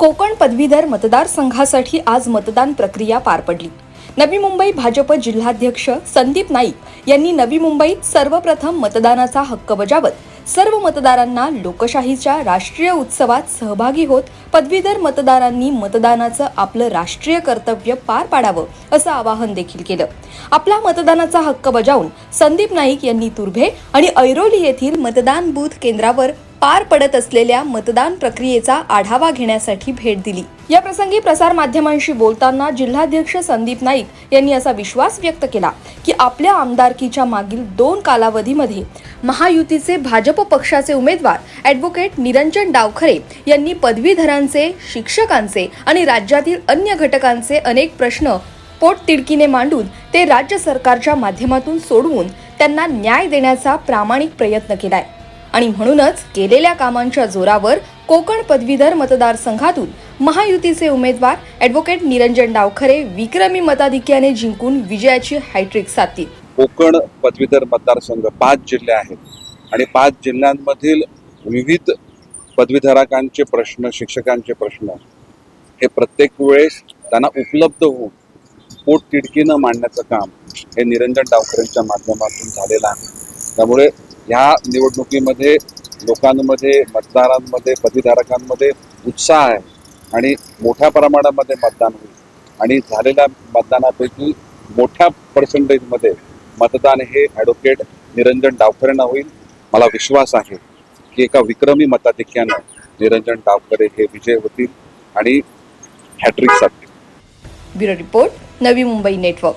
कोकण पदवीधर मतदारसंघासाठी आज मतदान प्रक्रिया पार पडली. नवी मुंबई भाजप जिल्हाध्यक्ष संदीप नाईक यांनी नवी मुंबईत सर्वप्रथम मतदानाचा हक्क बजावत सर्व मतदारांना लोकशाहीच्या राष्ट्रीय उत्सवात सहभागी होत पदवीधर मतदारांनी मतदानाचं आपलं राष्ट्रीय कर्तव्य पार पाडावं असं आवाहन देखील केलं. आपला मतदानाचा हक्क बजावून संदीप नाईक यांनी तुर्भे आणि ऐरोली येथील मतदान बूथ केंद्रावर पार पडत असलेल्या मतदान प्रक्रियेचा आढावा घेण्यासाठी भेट दिली. या प्रसंगी प्रसार माध्यमांशी बोलताना जिल्हाध्यक्ष संदीप नाईक यांनी असा विश्वास व्यक्त केला की आपल्या आमदारकीच्या मागील दोन कालावधीमध्ये महायुतीचे भाजप पक्षाचे उमेदवार ॲडव्होकेट निरंजन डावखरे यांनी पदवीधरांचे शिक्षकांचे आणि राज्यातील अन्य घटकांचे अनेक प्रश्न पोटतिडकीने मांडून ते राज्य सरकारच्या माध्यमातून सोडवून त्यांना न्याय देण्याचा प्रामाणिक प्रयत्न केलाय. आणि म्हणूनच केलेल्या कामांच्या जोरावर कोकण पदवीधर मतदारसंघातून महायुतीचे उमेदवार ॲडव्होकेट निरंजन डावखरे विक्रमी मताधिक्याने जिंकून विजयाची हॅट्रिक साधतील. कोकण पदवीधर मतदारसंघ पाच जिल्हे आहेत आणि पाच जिल्ह्यांमधील विविध पदवीधरकांचे प्रश्न शिक्षकांचे प्रश्न हे प्रत्येक वेळेस त्यांना उपलब्ध होऊन पोट तिडकीनं मांडण्याचं काम हे निरंजन डावकरेंच्या माध्यमातून झालेलं आहे. त्यामुळे ह्या निवडणुकीमध्ये लोकांमध्ये मतदारांमध्ये पदवीधारकांमध्ये उत्साह आहे आणि मोठ्या प्रमाणामध्ये मतदान होईल. आणि झालेल्या मतदानापैकी मोठ्या पर्सेंटेजमध्ये मतदान हे ॲडव्होकेट निरंजन डावकरेंना होईल. मला विश्वास आहे की एका विक्रमी मताधिक्यानं निरंजन डावकरे हे विजय होतील आणि हॅट्रिक साधतील bureau report Navi Mumbai network.